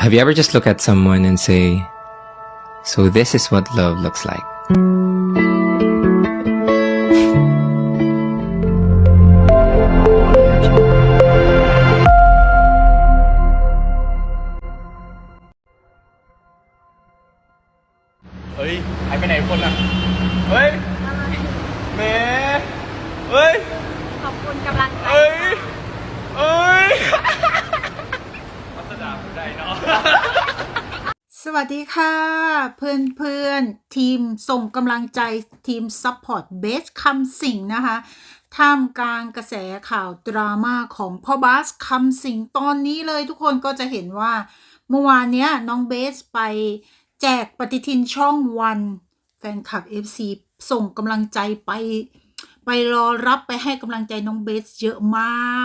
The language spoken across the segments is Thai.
Have you ever just look at someone and say, so this is what love looks like? เฮ้ยหายไปไหนคนอะ เฮ้ยแหม่เฮ้ย ขอบคุณกำลังใจ เอ้ย ค่ะ เอ้ยพัสดาผู้ใดเนาะ ส วัสดีค่ะ เพื่อนเพื่อนๆทีมส่งกำลังใจทีมซัพพอร์ตเบสคำสิงนะคะ ท่ามกลางกระแสข่าวดราม่าของพ่อบาสคำสิงตอนนี้เลยทุกคนก็จะเห็นว่า เมื่อวานเนี้ยน้องเบสไปแจกปฏิทินช่องวัน แฟนคลับ FC ส่งกำลังใจไปไปรอรับไปให้กำลังใจน้องเบสเยอะม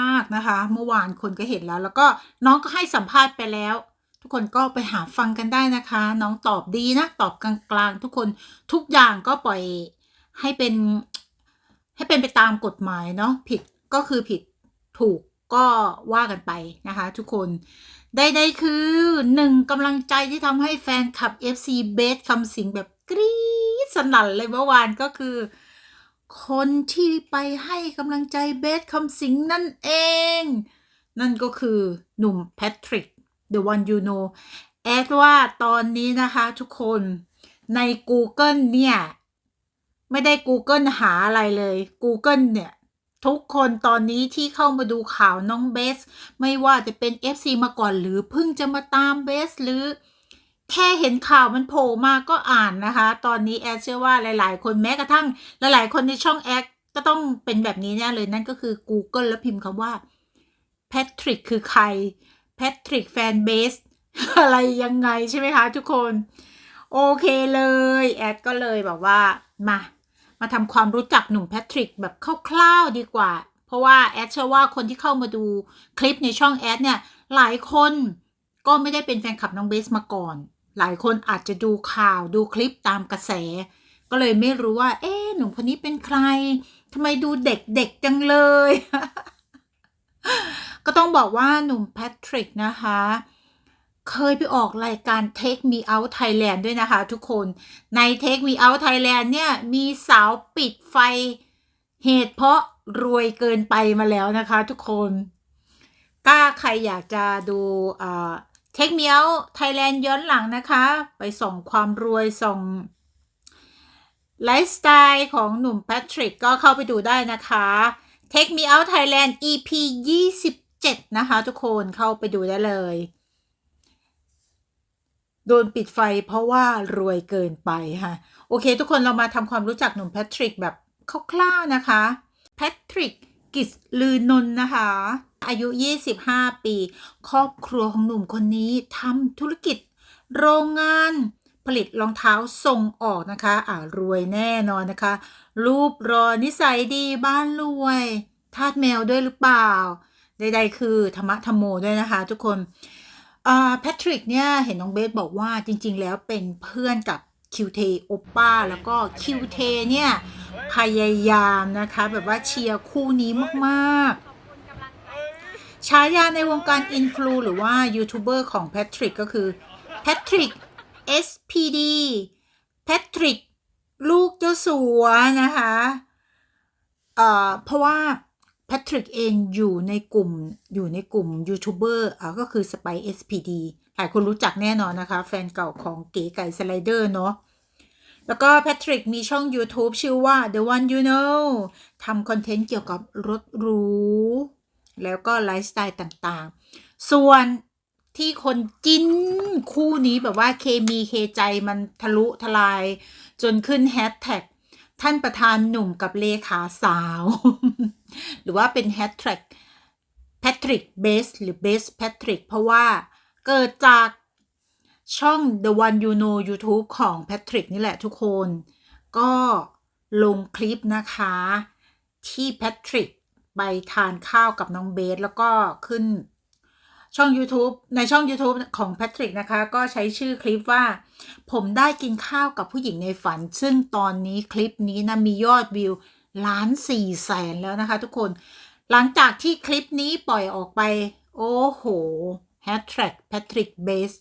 ากนะคะ เมื่อวานคนก็เห็นแล้ว แล้วก็น้องก็ให้สัมภาษณ์ไปแล้ว ทุกคนก็ไปหาฟังกันได้นะคะ น้องตอบดีนะ ตอบกลางๆ ทุกคนทุกอย่างก็ปล่อยให้เป็น ให้เป็นไปตามกฎหมายเนาะผิดก็คือผิดถูกก็ว่ากันไปนะคะ ทุกคนใดๆคือหนึ่งกำลังใจที่ทำให้แฟนคลับ FC เบสคำสิงแบบกรี๊ดสนั่นเลยเมื่อวานก็คือ คนที่ไปให้กำลังใจเบสคำสิงนั่นเอง นั่นก็คือหนุ่มแพทริก The One You Know แอดว่าตอนนี้นะคะทุกคนใน Google เนี่ย ไม่ได้ Google หาอะไรเลย Google เนี่ย ทุกคนตอนนี้ที่เข้ามาดูข่าวน้องเบส ไม่ว่าจะเป็น FC มาก่อนหรือเพิ่งจะมาตามเบสหรือ แค่เห็นข่าวมันโผล่มาก็อ่านนะคะ ตอนนี้แอดเชื่อว่าหลาย ๆ คนแม้กระทั่ง หลายๆ คนในช่องแอดก็ต้องเป็นแบบนี้แน่เลยนั่นก็คือ Google แล้วพิมพ์คำว่าแพทริกคือใคร แพทริกแฟนเบสอะไรยังไงใช่ไหมคะทุกคน โอเคเลย แอดก็เลยแบบว่ามามาทำความรู้จักหนุ่มแพทริกแบบคร่าวๆดีกว่า เพราะว่าแอดเชื่อว่าคนที่เข้ามาดูคลิปในช่องแอดเนี่ย หลายคนก็ไม่ได้เป็นแฟนคลับน้องเบสมาก่อน หลายคนอาจจะดูข่าวดูคลิปตามกระแส ก็เลยไม่รู้ว่า เอ๊หนุ่มคนนี้เป็นใครทำไมดูเด็กๆจังเลย ก็ต้องบอกว่าหนุ่มแพทริกนะคะ เคยไปออกรายการ Take Me Out Thailand ด้วยนะคะทุกคนใน Take Me Out Thailand เนี่ย มีสาวปิดไฟเหตุเพราะรวยเกินไปมาแล้วนะคะทุกคนกล้าใครอยากจะดูอ่า Take Me Out Thailand ย้อนหลังนะคะ ไปส่องความรวยส่องไลฟ์สไตล์ของหนุ่มแพทริกก็เข้าไปดูได้นะคะ Take Me Out Thailand EP 7 นะคะ ทุกคนเข้าไปดูได้เลยโดนปิดไฟเพราะว่ารวยเกินไปค่ะ โอเค ทุกคนเรามาทำความรู้จักหนุ่มแพทริกแบบคร่าวๆนะคะแพทริกกิสลือนน์นะคะ อายุ 25 ปี ครอบครัวของหนุ่มคนนี้ทำธุรกิจโรงงานผลิตรองเท้าส่งออกนะคะอ่ารวยแน่นอนนะคะ รูปรอนิสัยดีบ้านรวย ทาสแมวด้วยหรือเปล่า ใดๆคือธรรมะธรรมโมด้วยนะคะ ทุกคนอ่าแพทริกเนี่ยเห็นน้องเบสบอกว่าจริง ๆ แล้วเป็นเพื่อนกับคิวเทโอป้าแล้วก็คิวเทเนี่ย พยายามนะคะ แบบว่าเชียร์คู่นี้มากๆฉายาในวงการอินฟลูหรือว่ายูทูบเบอร์ของแพทริกก็คือแพทริก SPD แพทริกลูกเจ้าสัวนะคะ เอ่อ เพราะว่า แพทริกเองอยู่ในกลุ่มอยู่ในกลุ่มยูทูบเบอร์อะก็คือ Spy SPD หลายคนรู้จักแน่นอนนะคะ แฟนเก่าของเก๋ไก่สไลเดอร์เนาะแล้วก็แพทริกมีช่อง YouTube ชื่อว่า The One You Know ทำคอนเทนต์เกี่ยวกับรถหรู แล้วก็ไลฟ์สไตล์ต่างๆ ส่วนที่คนจิ้นคู่นี้แบบว่าเคมีเคใจมันทะลุทลาย จนขึ้นแฮชแท็ก ท่านประธานหนุ่มกับเลขาสาว หรือว่าเป็นแฮชแท็กแพทริกเบสหรือเบสแพทริกเพราะว่าเกิดจากช่อง The One You Know YouTube ของแพทริกนี่แหละทุกคน ก็ลงคลิปนะคะ ที่แพทริกไปทานข้าวกับน้องเบส แล้วก็ขึ้น ช่อง YouTube ในช่อง YouTube ของแพทริกนะคะ ก็ใช้ชื่อคลิปว่า ผมได้กินข้าวกับผู้หญิงในฝัน ซึ่งตอนนี้คลิปนี้นะมียอดวิวล้านสี่แสนแล้วนะคะทุกคน หลังจากที่คลิปนี้ปล่อยออกไป โอ้โห Hashtag Patrick Base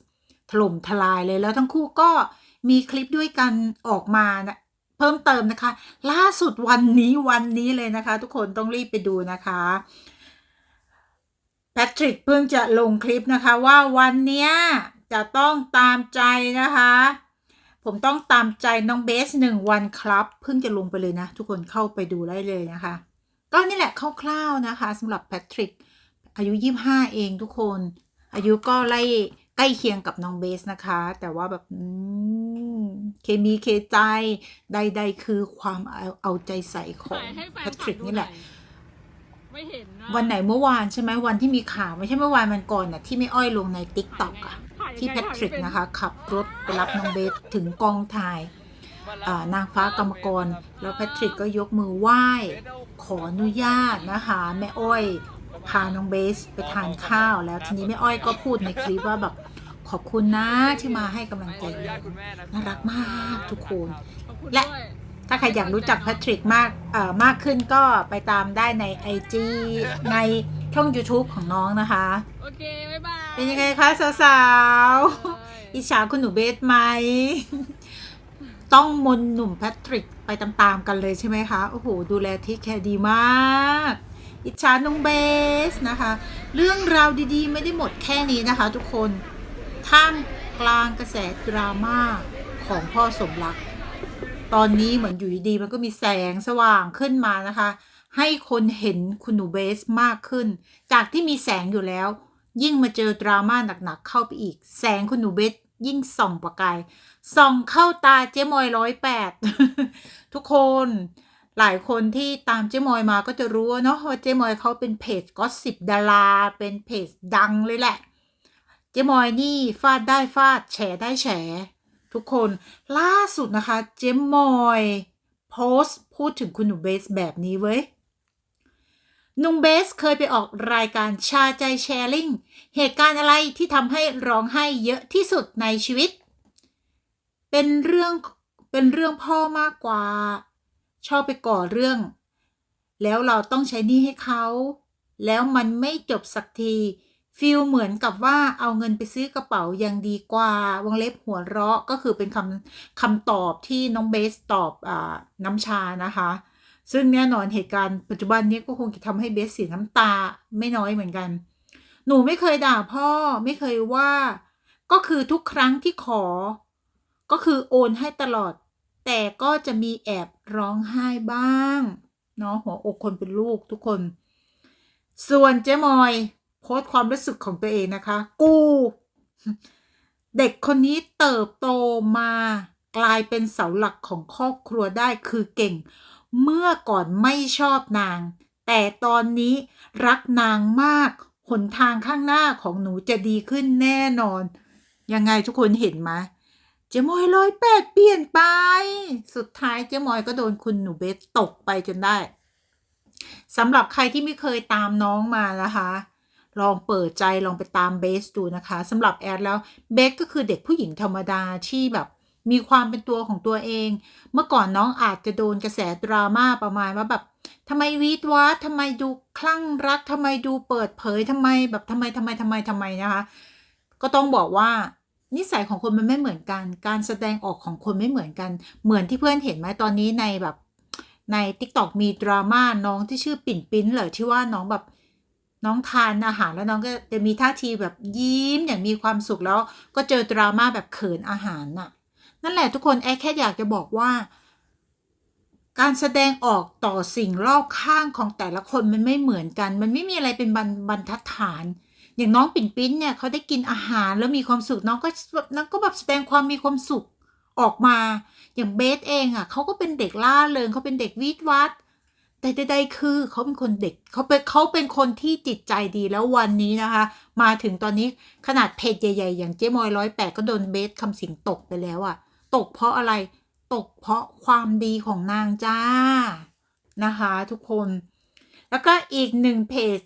ถล่มทลายเลยแล้วทั้งคู่ก็มีคลิปด้วยกันออกมานะเพิ่มเติมนะคะ ล่าสุดวันนี้วันนี้เลยนะคะ ทุกคนต้องรีบไปดูนะคะ แพทริกเพิ่งจะลงคลิปนะคะว่าวันเนี้ยจะต้องตามใจนะคะ ผมต้องตามใจน้องเบสหนึ่งวันครับ เพิ่งจะลงไปเลยนะ ทุกคนเข้าไปดูได้เลยนะคะ ก็นี่แหละคร่าวๆนะคะสำหรับแพทริกอายุ 25 เองทุกคน อายุก็ไล่ใกล้เคียงกับน้องเบสนะคะ แต่ว่าแบบอืมเคมีเคใจใดๆคือความเอาเอาใจใส่ของแพทริกนี่แหละ ไม่เห็นนะวันไหนเมื่อวานใช่ไหมวันที่มีข่าวไม่ใช่เมื่อวานมันก่อนน่ะที่ไม่อ้อยลงในติ๊กต็อกอะถ่ายที่ยังแพไงทริกถ่ายไม่เป็นะคะ ขับรถไปรับน้องเบสถึงกองถ่ายอ่านางฟ้ากรรมกร แล้วแพทริกก็ยกมือไหว้ ขออนุญาตนะคะแม่อ้อยพาน้องเบสไปทานข้าว แล้วทีนี้แม่อ้อยก็พูดในคลิปว่าแบบขอบคุณนะที่มาให้กำลังใจน่ารักมากทุกคนขอบคุณและด้วย ถ้าใครอยากรู้จักแพทริกมากเอ่อมากขึ้นก็ไปตามได้ใน IG ในช่อง YouTube ของน้องนะคะ โอเค บ๊ายบายเป็นยังไงคะสาวๆอิจฉาคุณหนูเบสไหม ต้องมนหนุ่มแพทริกไปตามๆกันเลยใช่ไหมคะ โอ้โห ดูแลที่แคร์ดีมาก อิจฉาน้องเบสนะคะ เรื่องราวดีๆ ไม่ได้หมดแค่นี้นะคะทุกคน ท่ามกลางกระแสดราม่าของพ่อสมรัก ตอนนี้เหมือนอยู่ดีๆมันก็มีแสงสว่างขึ้นมานะคะ ให้คนเห็นคุณหนูเบสมากขึ้น จากที่มีแสงอยู่แล้ว ยิ่งมาเจอดราม่าหนักๆเข้าไปอีก แสงคุณหนูเบสยิ่งส่องประกายส่องเข้าตาเจ๊มอยร้อยแปดทุกคนหลายคนที่ตามเจ๊มอยมาก็จะรู้เนาะว่าเจ๊มอยเขาเป็นเพจก็สิบดาราเป็นเพจดังเลยแหละ เจ๊มอยนี่ฟาดได้ฟาดแฉได้แฉ ทุกคนล่าสุดนะคะ เจ๊มอยโพสต์พูดถึงคุณหนูเบสแบบนี้เว้ยหนุ่มเบสเคยไปออกรายการชาใจแชร์ลิงเหตุการณ์อะไรที่ทำให้ร้องไห้เยอะที่สุดในชีวิต เป็นเรื่องเป็นเรื่องพ่อมากกว่า ชอบไปก่อเรื่อง แล้วเราต้องใช้หนี้ให้เขา แล้วมันไม่จบสักที ฟีลเหมือนกับว่าเอาเงินไปซื้อกระเป๋ายังดีกว่าวงเล็บหัวเราะก็คือเป็นคำคำตอบที่น้องเบสตอบอน้ำชานะคะ ซึ่งแน่นอนเหตุการณ์ปัจจุบันนี้ก็คงจะทำให้เบสเสียน้ำตาไม่น้อยเหมือนกัน หนูไม่เคยด่าพ่อไม่เคยว่า ก็คือทุกครั้งที่ขอ ก็คือโอนให้ตลอด แต่ก็จะมีแอบร้องไห้บ้างเนาะหัวอกคนเป็นลูกทุกคน ส่วนเจ๊มอย โพสต์ความรู้สึกของตัวเองนะคะ กู เด็กคนนี้เติบโตมากลายเป็นเสาหลักของครอบครัวได้คือเก่ง เมื่อก่อนไม่ชอบนาง แต่ตอนนี้รักนางมาก หนทางข้างหน้าของหนูจะดีขึ้นแน่นอน ยังไงทุกคนเห็นไหมเจมอยร้อยแปดเปลี่ยนไป สุดท้ายเจมอยก็โดนคุณหนูเบสตกไปจนได้สำหรับใครที่ไม่เคยตามน้องมานะคะ ลองเปิดใจลองไปตามเบสดูนะคะสำหรับแอดแล้วเบสก็คือเด็กผู้หญิงธรรมดาที่แบบมีความเป็นตัวของตัวเอง เมื่อก่อนน้องอาจจะโดนกระแสดราม่าประมาณว่าแบบทำไมวีดวะทำไมดูคลั่งรักทำไมดูเปิดเผยทำไมแบบทำไมทำไมทำไมทำไมนะคะ ก็ต้องบอกว่านิสัยของคนมันไม่เหมือนกัน การแสดงออกของคนไม่เหมือนกัน เหมือนที่เพื่อนเห็นไหมตอนนี้ในแบบใน t ิ k t o k มีดราม่าน้องที่ชื่อปิ่นปิ้นเหรอที่ว่าน้องแบบ น้องทานอาหารแล้วน้องก็จะมีท่าทีแบบยิ้มอย่างมีความสุขแล้ว ก็เจอดราม่าแบบเขินอาหารน่ะ นั่นแหละทุกคนแอร์แค่อยากจะบอกว่า การแสดงออกต่อสิ่งรอบข้างของแต่ละคนมันไม่เหมือนกัน มันไม่มีอะไรเป็นบรรบรรทัดฐาน อย่างน้องปิ่นปิ้นเนี่ยเขาได้กินอาหารแล้วมีความสุขน้องก็น้องก็แบบแสดงความมีความสุขออกมา อย่างเบสเองอะเขาก็เป็นเด็กล่าเริงเขาเป็นเด็กวิทย์วัด แต่ใดๆคือเขาเป็นคนเด็กเขาเป็นเขาเป็นคนที่จิตใจดีแล้ววันนี้นะคะ มาถึงตอนนี้ขนาดเพจใหญ่ๆ อย่างเจ๊มอยร้อยแปดก็โดนเบสคำสิงตกไปแล้วอะตกเพราะอะไรตกเพราะความดีของนางจ้านะคะ ทุกคน แล้วก็อีกหนึ่งเพจ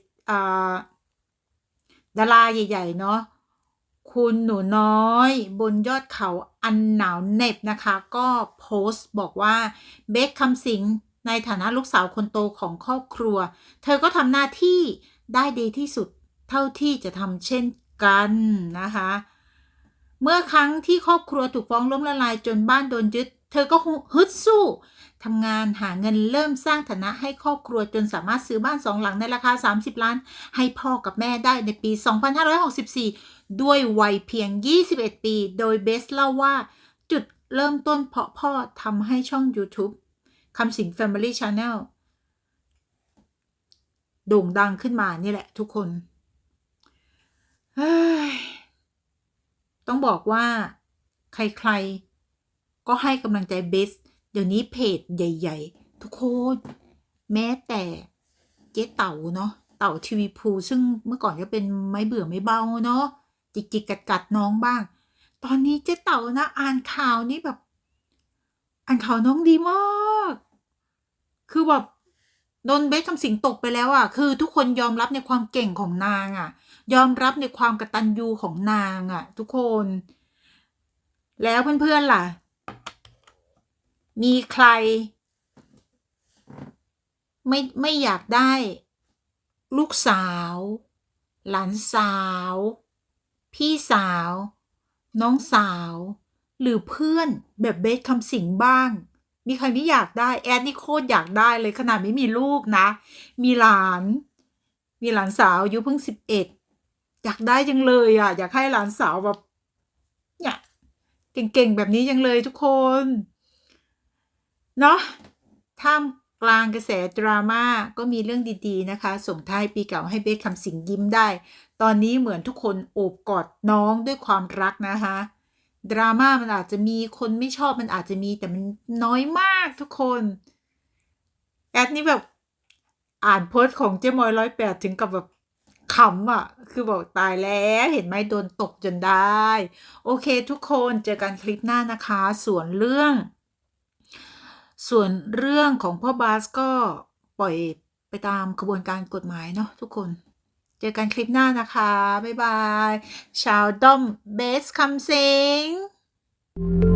ดาราใหญ่ ๆ เนาะคุณหนูน้อยบนยอดเขาอันหนาวเหน็บนะคะ ก็โพสต์บอกว่าเบสคำสิง ในฐานะลูกสาวคนโตของครอบครัว เธอก็ทำหน้าที่ได้ดีที่สุดเท่าที่จะทำเช่นกันนะคะ เมื่อครั้งที่ครอบครัวถูกฟ้องล้มละลายจนบ้านโดนยึด เธอก็ฮึดสู้ทำงานหาเงินเริ่มสร้างฐานะให้ครอบครัวจนสามารถซื้อบ้านสองหลังในราคา 30 ล้าน ให้พ่อกับแม่ได้ในปี 2564 ด้วยวัยเพียง 21 ปี โดยเบสเล่าว่าจุดเริ่มต้นเพราะพ่อทำให้ช่อง YouTube คำสิง Family Channel โด่งดังขึ้นมานี่แหละทุกคนต้องบอกว่าใครๆ ก็ให้กำลังใจเบส เดี๋ยวนี้เพจใหญ่ ๆ ทุกคน แม้แต่เจ๊เต่าเนาะเต่าทีวีพูซึ่งเมื่อก่อนก็เป็นไม่เบื่อไม่เบาเนาะจิกจิกกัดกัดน้องบ้าง ตอนนี้เจ๊เต่านะ อ่านข่าวนี่แบบ อ่านข่าวน้องดีมาก คือแบบโดนเบสคำสิงตกไปแล้วอะ่ะ คือทุกคนยอมรับในความเก่งของนางอะ่ะ ยอมรับในความกระตัญญูของนางอะ่ะ ทุกคน แล้วเพื่อนๆล่ะ มีใคร ไม่ไม่อยากได้ ลูกสาว หลานสาว พี่สาว น้องสาว หรือเพื่อนแบบเบสคำสิงบ้าง มีใครไม่อยากได้ แอดนี่โคตรอยากได้เลยขนาดไม่มีลูกนะ มีหลาน มีหลานสาวอายุเพิ่งสิบเอ็ดอยากได้จังเลยอะ อยากให้หลานสาวแบบเนี่ยเก่งๆแบบนี้จังเลยทุกคนเนาะท่ามกลางกระแสดราม่าก็มีเรื่องดีๆนะคะ ส่งท้ายปีเก่าให้เบสคำสิงยิ้มได้ ตอนนี้เหมือนทุกคนโอบกอดน้องด้วยความรักนะคะ ดราม่ามันอาจจะมีคนไม่ชอบมันอาจจะมีแต่มันน้อยมากทุกคนแอดนี่แบบอ่านโพสต์ของเจ๊มอยร้อยแปดถึงกับแบบขำอะ คือบอกตายแล้วเห็นไหมโดนตกจนได้ โอเคทุกคนเจอกันคลิปหน้านะคะ ส่วนเรื่อง ส่วนเรื่องของพ่อบาสก็ปล่อยไปตามกระบวนการกฎหมายเนาะทุกคน เจอกันคลิปหน้านะคะ บ๊ายบาย ชาวด้อมเบสคำเซง